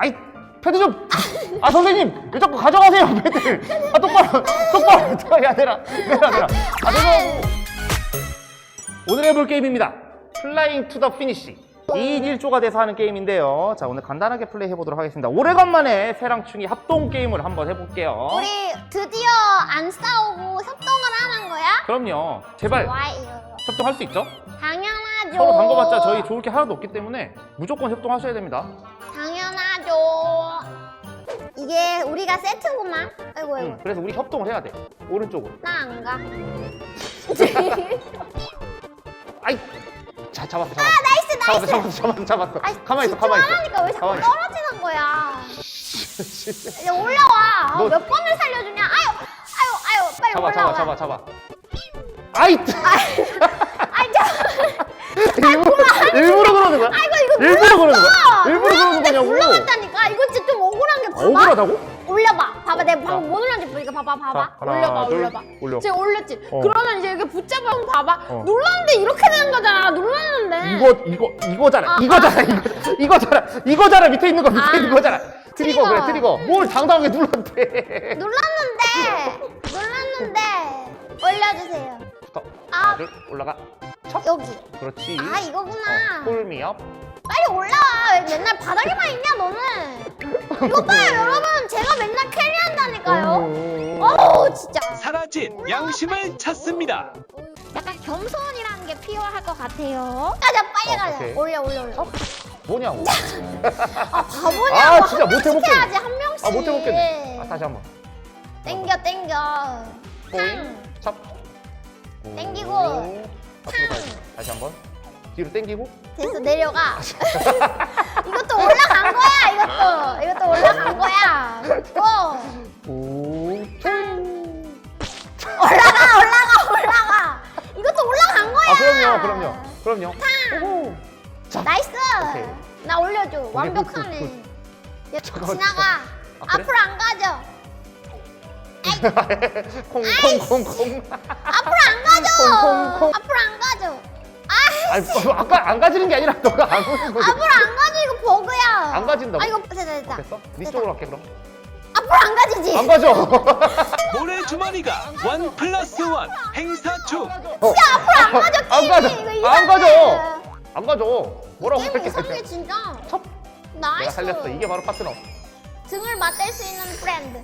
아이 패드 좀. 아 선생님 왜 자꾸 가져가세요 패드. 아 똑바로 똑바로 똑바로 야 내라 내라 내라. 아 내가 오늘 해볼 게임입니다. 플라잉 투 더 피니쉬. 2인 1조가 돼서 하는 게임인데요. 자 오늘 간단하게 플레이 해보도록 하겠습니다. 오래간만에 새랑충이 합동 게임을 한번 해볼게요. 우리 드디어 안 싸우고 협동을 하는 거야? 그럼요. 제발 좋아요. 협동할 수 있죠? 당연하죠. 서로 담궈봤자 저희 좋을 게 하나도 없기 때문에 무조건 협동하셔야 됩니다. 이게 우리가 세트구만. 아이고 아이고. 응, 그래서 우리 협동을 해야 돼. 오른쪽으로. 나 안 가. 아이. 자 잡았어 잡았어. 나이스 나이스. 잡았어 잡았어 잡았어. 아이, 가만히 있어 가만히 있어. 집중하니까 왜 자꾸 가만히 있어. 떨어지는 거야? 이제 올라와. 너- 어, 몇 번을 살려주냐? 아유 아유 아유 빨리 잡아 올라와. 잡아 잡아 잡아. 아이. 아이 자. 일부러 일부러 그러는 거야? 아이고 이거 일부러 그러는 거야? 억울한 게 봐봐. 억울하다고? 올려봐. 봐봐. 내가 자. 방금 뭐 눌렀는지 보니까 봐봐. 봐봐. 자, 하나, 올려봐. 둘, 올려봐. 올려. 지금 올렸지. 어. 그러면 이제 이렇게 붙잡으면 봐봐. 어. 눌렀는데 이렇게 되는 거잖아. 눌렀는데. 이거 이거 이거잖아. 아, 이거잖아. 이거 이거잖아. 이거잖아. 밑에 있는 거 밑에 아. 있는 거잖아. 트리거 트리거. 그래 트리거. 뭘 당당하게 눌렀대. 눌렀는데. 눌렀는데. 올려주세요. 붙어. 아. 하나 둘 올라가. 첫. 여기. 그렇지. 아 이거구나. 폴미업. 빨리 올라와. 왜 맨날 바닥에만 있냐. 이거 봐요 여러분. 제가 맨날 캐리한다니까요. 어우 진짜. 사라진 양심을 찾습니다. 약간 겸손이라는 게 필요할 것 같아요. 가자 빨리 어, 가자. 오케이. 올려 올려 올려. 뭐냐고. 아 바보냐고. 아, 진짜 한 못 명씩 해먹겠네. 해야지 한 명씩. 아 못 해먹겠네. 아 다시 한 번. 땡겨 땡겨. 포인. 찹. 오. 땡기고. 앞으로 다시. 다시 한 번. 뒤로 땡기고. 됐어 내려가. 이것도 거야 이것도. 이것도 올라간 거야. 고. 오. 올라가 올라가 올라가. 이것도 올라간 거야. 아 그럼요 그럼요 그럼요. 오. 자. 나이스. 오케이. 나 올려줘. 굿, 완벽하네. 굿, 야, 잠깐만, 지나가. 아, 그래? 앞으로 안 가죠. 콩콩콩콩. 앞 아, 아니 어, 아까 안 가지는 게 아니라 너가 안 오는 거지. 앞으로 안 가죠. 이거 버그야. 안 가진다고? 아, 이거 됐다 됐다. 됐어? 네 쪽으로 갈게 그럼. 앞으로 안 가지지. 안 가져. 모래 주머니가 원 플러스 원 행사 중. 어. 앞으로 안 가죠. 안. 가져. 이거 안 이상해. 가져. 안 가져. 뭐라고 게임 할게. 이상해 진짜. 첫. 나이스. 내가 살렸어. 이게 바로 파트너. 등을 맞댈 수 있는 브랜드.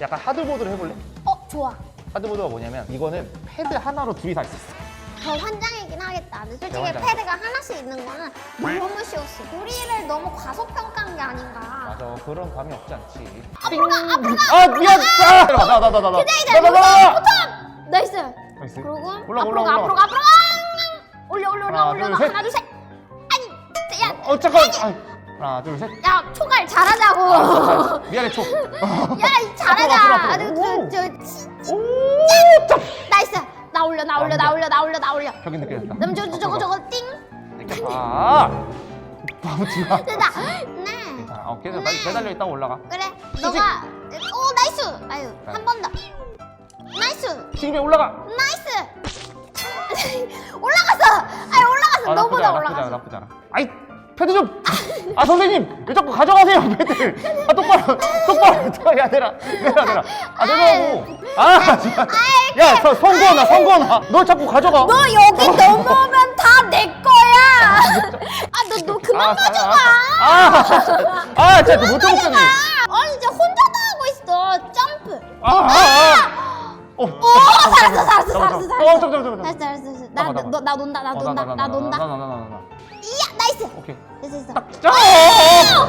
약간 하드보드를 해볼래? 어 좋아. 하드보드가 뭐냐면 이거는 패드 하나로 둘이 다 있었어. 더 환장이긴 하겠다. 근데 솔직히. 패드가 하나씩 있는 거는 너무 쉬웠어. 우리를 너무 과소평가한 게 아닌가. 맞아. 그런 감이 없지 않지. 앞으로 가, 앞으로 가. 아 미안. 아! 나나나나 나. 기다리자. 나, 나, 나, 나. 나이스. 나이스. 그리고 올라가, 앞으로 올라가, 가, 앞으로 올라가. 가, 앞으로 가. 올려, 올려, 올려, 하나, 올려. 둘, 셋. 하나, 둘, 셋. 아니, 야, 어 잠깐. 아, 하나 둘 셋. 야, 초갈 잘하자고. 미안해 초. 야, 이 앞으로, 잘하자. 앞으로, 앞으로. 저, 저, 치- 오 점. 나이스. 나 올려, 나 올려, 나 올려, 나 올려, 나 올려. 저기 느껴졌다. 그럼 저, 저, 저거, 저거, 띵. 아. 바보지 마. 됐다. 네. 자, 어, 계속 매- 매달려 있다 올라가. 그래, 너가. 오, 나이스. 아유, 한번 더. 나이스. 지금에 올라가. 나이스. 올라갔어. 아니, 올라갔어. 아, 너보다 나쁘지 않아, 올라갔어. 나쁘지 않아. 아이, 패드 좀. 아 선생님, 왜 자꾸 가져가세요, 패드. 아 똑바로, 똑바로. 야 내라, 내라, 내라. 아 내라고. 아, 진짜. 야, 서, 선거나, 선거나. 너 자꾸 가져가. 너 여기 넘어오면 다 내 거야. 아, 너, 너 그만 아, 가져가. 아, 아, 아, 진짜 못 해먹겠네. 아니, 이제 혼자도 하고 있어. 점프. 아, 아, 아. 어, 오, 잘했어, 잘했어, 잘했어, 어, 잘했어. 잠깐, 잠깐, 잘했어, 잘했어, 잘했어. 나, 잠깐, 나, 잠깐. 너, 나 논다, 나 어, 논다, 나 논다. 나, 나, 나, 나, 나. 이야, 나이스. 오케이. 됐어, 됐어. 딱. 자, 어, 어,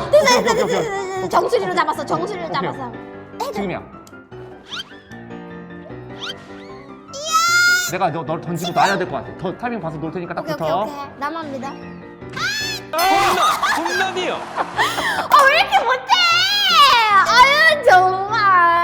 어. 됐어, 됐어, 됐어, 됐어. 됐어. 정수리로 잡았어, 정수리로 오케이. 잡았어. 지금이야. 내가 너, 널 던지고 놔야 될 것 같아. 더 타이밍 봐서 놓을 테니까 딱 오케이, 오케이, 붙어. 오케이. 나만 믿어. 홈런 홈런이요. 아, 왜 이렇게 못해? 아유, 정말.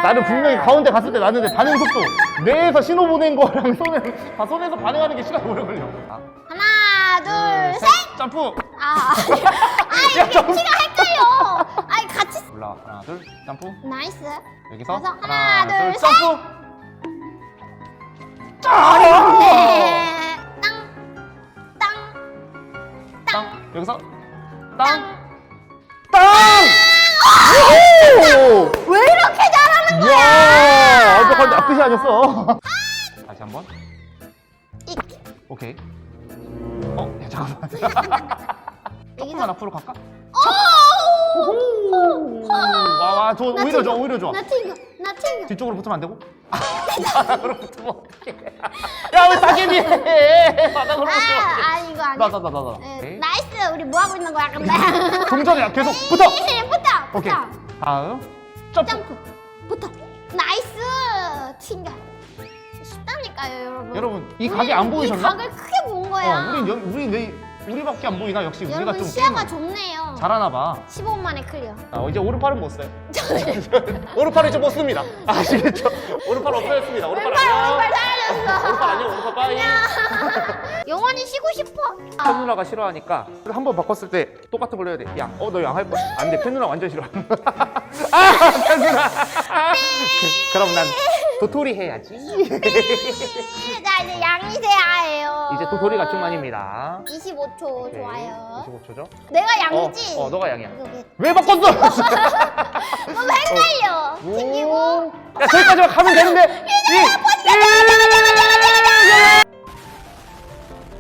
나는 분명히 가운데 갔을 때 나는데 반응 속도 뇌에서 신호 보낸 거랑 손에 아, 손에서 반응하는 게 시간이 오래 걸려. 아, 하나, 둘, 셋. 점프. 아, 아, 야, 이게 점프. 키가 헷갈려. 아니, 같이. 올라 하나 둘 점프. 나이스. 여기서 그래서 하나, 둘, 둘, 점프. 네. 땅, 땅, 땅 여기서 땅 땅. 땅. 시작하는데 앞끝이 아니었어. 다시 한 번. 오케이. 어, 야, 잠깐만. 조금만. 앞으로 갈까? 오! 오호! 와, 와, 저 나 오히려 좋아. 오히려 좋아. 나 튕겨. 나 튕겨. 뒤쪽으로 붙으면 안 되고? 바닥으로 붙으면 어떡해. 야, 왜 해? 바닥으로 붙으면 어떡해. 아, 아 이거 아니야. 나, 나, 나, 나, 나. 네, 오케이. 나이스. 우리 뭐 하고 있는 거야, 근데? 동전이야, 계속 붙어! 붙어. 오케이. 다음. 점프. 점프. 붙어. 튕겨. 쉽다니까요, 여러분. 여러분, 이 각이 우리 안이 보이셨나? 각을 크게 본 거야. 어, 우린, 여, 우린 왜, 우리밖에 안 보이나? 역시 우리가 여러분 좀 시야가 게임을 좁네요. 잘하나 봐. 15분 만에 클리어. 아, 이제 오른팔은 못 써요. 오른팔을 이제 못 씁니다. 아시겠죠? 오른팔 없어졌습니다. 오른팔 왼발 안녕. 오른발 사라졌어. 오른팔 안녕, 오른팔 빠이. 영원히 쉬고 싶어. 펜 누나가 싫어하니까 한 번 바꿨을 때 똑같은 걸로 해야 돼. 양. 어, 너 양 할 거야? 안 돼. 펜 누나 완전 싫어. 아, 펜 누나. 아, 그- 그럼 난 도토리 해야지. 자 이제 양이세야예요. 이제 도토리가 충만입니다. 25초 좋아요. 25초죠? 내가 어, 양이지. 어, 너가 양이야. 여기. 왜 바꿨어? 너무 헷갈려. 튕기고. 야, 저기까지만 가면 되는데.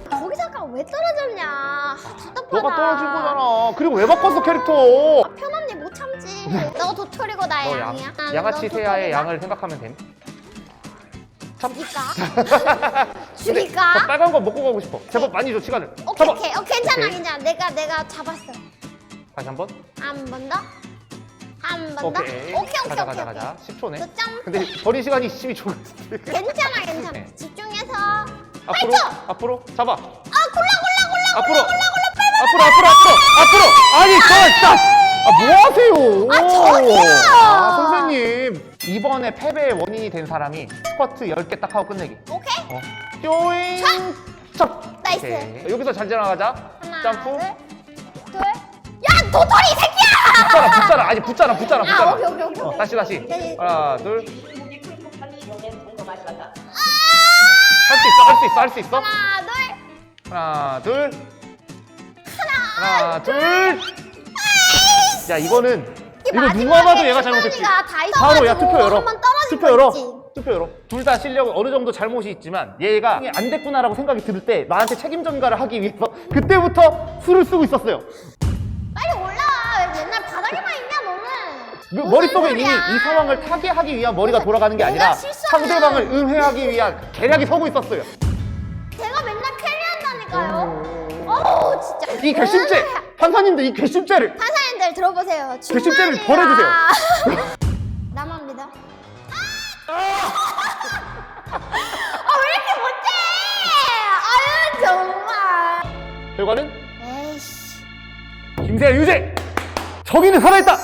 거기서 아까 왜 떨어졌냐. 답답하다. 너가 떨어진 거잖아. 그리고 왜 바꿨어 캐릭터? 편한데 못 참지. 너 도토리고 나 너 양. 양이야. 아, 양아치 너 세아의 도토리다. 양을 생각하면 됨. 죽일까? 저 죽일까? 빨간 거 먹고 가고 싶어. 제발 많이 줘 시간을. 오케이 잡아. 오케이 어 괜찮아 오케이. 괜찮아. 내가 내가 잡았어. 다시 한 번. 한 번 더. 한 번 더. 오케이. 오케이 오케이 가자 오케이. 가자 가자. 10초네. 그 점. 근데 버린 시간이 12초. 괜찮아 괜찮아. 네. 집중해서. 앞으로 팔초. 앞으로 잡아. 아 골라 골라 골라. 앞으로. 앞으로 앞으로 앞으로 앞으로. 아니 저. 아 뭐 하세요? 아, 저기요! 아, 선생님 이번에 패배의 원인이 된 사람이 스쿼트 10개 딱 하고 끝내기. 오케이. 어. 쪼잉. chấp. 나이스. 오케이. 여기서 잘 지나가자. 하나 점프. 둘. 둘. 야 도토리 이 새끼야. 붙잖아 붙잖아 아니 붙잖아 붙잖아 아, 붙잖아. 오케이, 오케이, 오케이, 어. 다시 다시. 네. 하나 둘. 할 수 있어 할 수 있어 할 수 있어. 하나 둘. 하나 둘. 하나 둘. 야 이거는 이거 누가 봐도 얘가 잘못했지. 바로 야 투표 열어. 투표 거 열어. 투표 열어. 둘 다 실력 어느 정도 잘못이 있지만 얘가 안 됐구나라고 생각이 들때 나한테 책임 전가를 하기 위해서 그때부터 술을 쓰고 있었어요. 빨리 올라와. 왜 맨날 바닥에만 있냐 너는. 그 무슨 머릿속에 이미 소리야. 이 상황을 타개하기 위한 머리가 돌아가는 게 내가 아니라 실수하면- 상대방을 은회하기 위한 계략이 서고 있었어요. 제가 맨날 캐리한다니까요. 어우 진짜. 이 괘씸죄! 판사님들 이 괘씸죄를! 판사님들 들어보세요. 괘씸죄를 주머니야. 벌해주세요. 나만 믿어. 아 왜 이렇게 못해? 아유 정말. 결과는 에이씨. 김세아 유죄! 정의는 살아있다!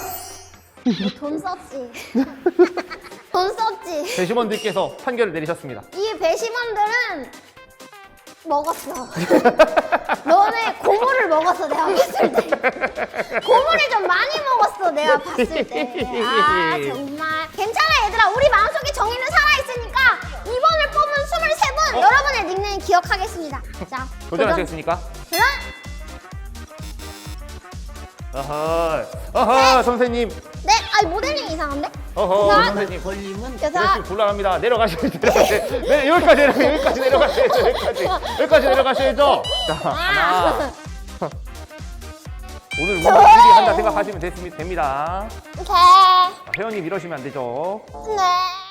돈 썼지. 돈 썼지. 배심원들께서 판결을 내리셨습니다. 이 배심원들은 먹었어. 너네 고물을 먹었어, 내가 봤을 때. 고물을 좀 많이 먹었어, 내가 봤을 때. 아, 정말. 괜찮아, 얘들아. 우리 마음속에 정의는 살아 있으니까 이번을 뽑은 23분 어? 여러분의 닉네임 기억하겠습니다. 자, 도전하시겠습니까? 도전. 어허, 어허, 선생님. 네, 아니 모델링 이상한데? 어허. 선생님. 여섯. 이렇게 곤란합니다. 내려가셔야죠. 내려가셔야죠. 네, 여기까지 내려가, 여기까지 내려가셔야죠. 여기까지. 여기까지 내려가셔야죠. 자, 하나. 아. 오늘 뭔가 미리 한다 생각하시면 됐, 됩니다. 오케이. 자, 회원님 이러시면 안 되죠. 네.